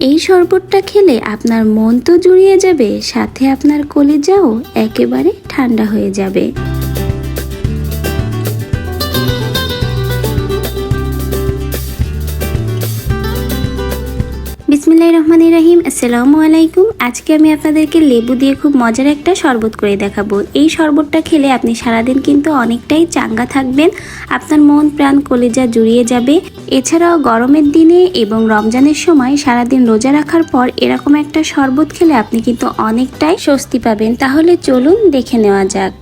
এই শরবতটা খেলে আপনার মন তো জুড়িয়ে যাবে, সাথে আপনার কলিজাও একেবারে ঠান্ডা হয়ে যাবে। আসসালামু আলাইকুম। আজকে আমি আপনাদেরকে লেবু দিয়ে খুব মজার একটা শরবত করে দেখাবো। এই শরবতটা খেলে আপনি সারাদিন কিন্তু অনেকটাই চাঙ্গা থাকবেন, আপনার মন প্রাণ কলিজা জুড়িয়ে যাবে। এছাড়াও গরমের দিনে এবং রমজানের সময় সারাদিন রোজা রাখার পর এরকম একটা শরবত খেলে আপনি কিন্তু অনেকটাই স্বস্তি পাবেন। তাহলে চলুন দেখে নেওয়া যাক।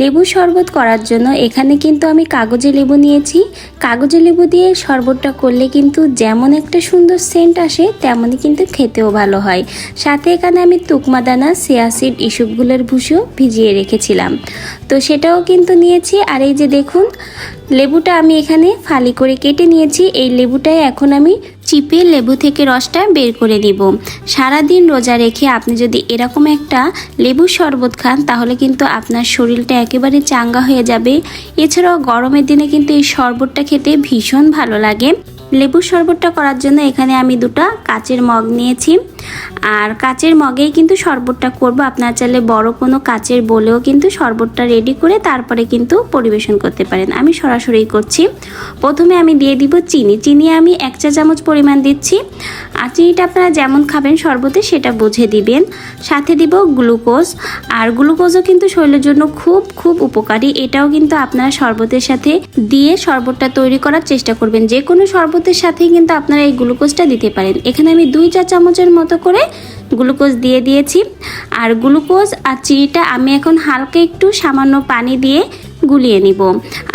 লেবু শরবত করার জন্য এখানে কিন্তু আমি কাগজে লেবু নিয়েছি। কাগজে লেবু দিয়ে শরবতটা করলে কিন্তু যেমন একটা সুন্দর সেন্ট আসে, তেমনই কিন্তু খেতেও ভালো হয়। সাথে এখানে আমি তুকমাদানা, সিয়াসিড ইসুপগুলোর ভুষো ভিজিয়ে রেখেছিলাম। তো সেটাও কিন্তু নিয়েছি। আর এই যে দেখুন, লেবুটা আমি এখানে ফালি করে কেটে নিয়েছি। এই লেবুটাই এখন আমি চিপে লেবু থেকে রসটা বের করে নিব। সারাদিন রোজা রেখে আপনি যদি এরকম একটা লেবুর শরবত খান, তাহলে কিন্তু আপনার শরীরটা একেবারে চাঙ্গা হয়ে যাবে। এছাড়াও গরমের দিনে কিন্তু এই শরবতটা খেতে ভীষণ ভালো লাগে। লেবুর শরবতটা করার জন্য এখানে আমি দুটা কাচের মগ নিয়েছি। আর কাচের মগেই কিন্তু শরবতটা করব। আপনার চাইলে বড় কোনো কাচের বলেও কিন্তু শরবতটা রেডি করে তারপরে কিন্তু পরিবেশন করতে পারেন। আমি সরাসরি করছি। প্রথমে আমি দিয়ে দিব চিনি। চিনি আমি এক চা চামচ পরিমাণ দিচ্ছি। আর চিনিটা আপনারা যেমন খাবেন শরবতে সেটা বুঝে দিবেন। সাথে দিব গ্লুকোজ। আর গ্লুকোজও কিন্তু শরীরের জন্য খুব খুব উপকারী। এটাও কিন্তু আপনারা শরবতের সাথে দিয়ে শরবতটা তৈরি করার চেষ্টা করবেন। যে কোনো শরবতের সাথেই কিন্তু আপনারা এই গ্লুকোজটা দিতে পারেন। এখানে আমি দুই চা চামচের মতো করে গ্লুকোজ দিয়ে দিয়েছি। আর গ্লুকোজ আর চিনিটা আমি এখন হালকা একটু সামান্য পানি দিয়ে গুলিয়ে নিব।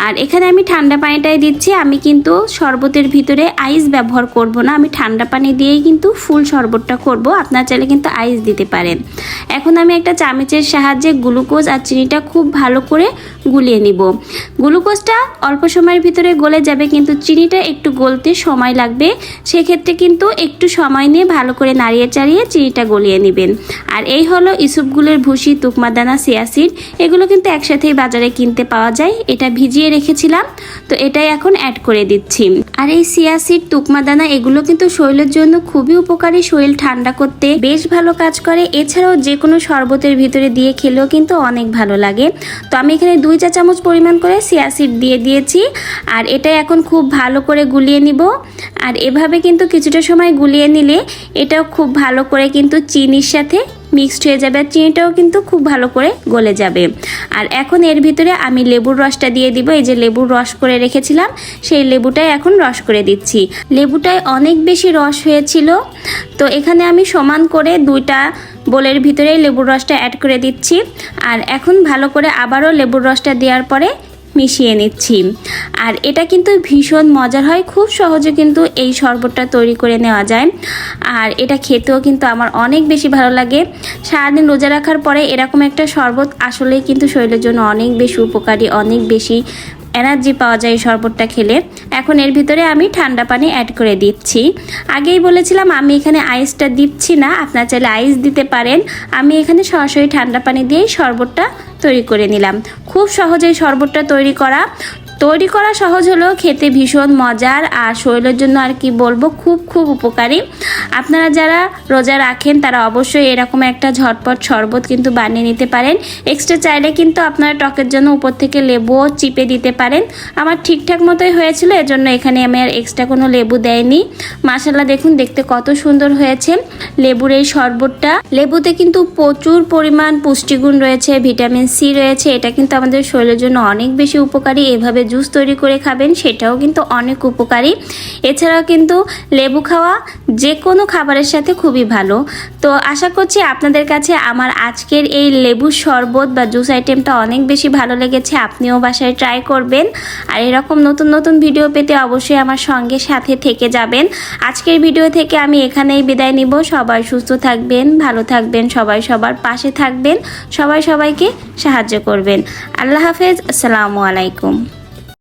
আর এখানে আমি ঠান্ডা পানিটাই দিচ্ছি। আমি কিন্তু শরবতের ভিতরে আইস ব্যবহার করব না। আমি ঠান্ডা পানি দিয়েই কিন্তু ফুল শরবতটা করব। আপনার চাইলে কিন্তু আইস দিতে পারেন। এখন আমি একটা চামচের সাহায্যে গ্লুকোজ আর চিনিটা খুব ভালো করে গুলিয়ে নিব। গ্লুকোজটা অল্প সময়ের ভিতরে গলে যাবে, কিন্তু চিনিটা একটু গলতে সময় লাগবে। সেক্ষেত্রে কিন্তু একটু সময় নিয়ে ভালো করে নাড়িয়ে চাড়িয়ে চিনিটা গলিয়ে নেবেন। আর এই হলো ইসুপগুলোর ভুসি, তুকমাদানা, সিয়াসিড। এগুলো কিন্তু একসাথেই বাজারে কিনতে পাওয়া যায়, এটা ভিজিয়ে রেখেছিলাম, তো এটাই এখন অ্যাড করে দিচ্ছি। আর এই সিয়াসিড তুকমাদানা এগুলো কিন্তু শরীরের জন্য খুবই উপকারী, শরীর ঠান্ডা করতে বেশ ভালো কাজ করে। এছাড়াও যে কোনো শরবতের ভিতরে দিয়ে খেলেও কিন্তু অনেক ভালো লাগে। তো আমি এখানে দুই চা চামচ পরিমাণ করে সিয়াসিড দিয়ে দিয়েছি, আর এটা এখন খুব ভালো করে গুলিয়ে নিব। আর এভাবে কিন্তু কিছুটা সময় গুলিয়ে নিলে এটাও খুব ভালো করে কিন্তু চিনির সাথে মিক্সড হয়ে যাবে আর চিনিটাও কিন্তু খুব ভালো করে গলে যাবে। আর এখন এর ভিতরে আমি লেবুর রসটা দিয়ে দিব। এই যে লেবুর রস করে রেখেছিলাম, সেই লেবুটাই এখন রস করে দিচ্ছি। লেবুটায় অনেক বেশি রস হয়েছিল। তো এখানে আমি সমান করে দুইটা বোলের ভিতরে লেবুর রসটা অ্যাড করে দিচ্ছি। আর এখন ভালো করে আবারও লেবুর রসটা দেওয়ার পরে মিশিয়ে নিচ্ছি। আর এটা কিন্তু ভীষণ মজার হয়, খুব সহজে কিন্তু এই শরবতটা তৈরি করে নেওয়া যায়। আর এটা খেতেও কিন্তু আমার অনেক বেশি ভালো লাগে। সারাদিন রোজা রাখার পরে এরকম একটা শরবত আসলেই কিন্তু শরীরের জন্য অনেক বেশি উপকারী, অনেক বেশি এনার্জি পাওয়া যায় এই শরবতটা খেলে। এখন এর ভিতরে আমি ঠান্ডা পানি অ্যাড করে দিচ্ছি। আগেই বলেছিলাম আমি এখানে আইসটা দিচ্ছি না, আপনার চাইলে আইস দিতে পারেন। আমি এখানে সরাসরি ঠান্ডা পানি দিয়েই শরবতটা তৈরি করে নিলাম। খুব সহজেই শরবতটা তৈরি করা তৈরি করা সহজ হলেও খেতে ভীষণ মজার আর শরীরের জন্য আর কি বলব, খুব খুব উপকারী। আপনারা যারা রোজা রাখেন, তারা অবশ্যই এরকম একটা ঝটপট শরবত কিন্তু বানিয়ে নিতে পারেন। এক্সট্রা চাইলে কিন্তু আপনারা টকের জন্য উপর থেকে লেবুও চিপে দিতে পারেন। আমার ঠিকঠাক মতোই হয়েছিল, এজন্য এখানে আমি আর এক্সট্রা কোনো লেবু দেয়নি। মাসাল্লাহ দেখুন, দেখতে কত সুন্দর হয়েছে লেবুর এই শরবতটা। লেবুতে কিন্তু প্রচুর পরিমাণ পুষ্টিগুণ রয়েছে, ভিটামিন সি রয়েছে, এটা কিন্তু আমাদের শরীরের জন্য অনেক বেশি উপকারী, এভাবে জুস তৈরি করে খাবেন, সেটাও কিন্তু অনেক উপকারী। এছাড়াও কিন্তু লেবু খাওয়া যে কোনো খাবারের সাথে খুবই ভালো। তো আশা করছি আপনাদের কাছে আমার আজকের এই লেবু শরবত বা জুস আইটেমটা অনেক বেশি ভালো লেগেছে, আপনিও বাসায় ট্রাই করবেন। আর এরকম নতুন নতুন ভিডিও পেতে অবশ্যই আমার সঙ্গে সাথে থেকে যাবেন। আজকের ভিডিও থেকে আমি এখানেই বিদায় নিব। সবাই সুস্থ থাকবেন, ভালো থাকবেন, সবাই সবার পাশে থাকবেন, সবাই সবাইকে সাহায্য করবেন। আল্লাহ হাফেজ, আসসালামু আলাইকুম।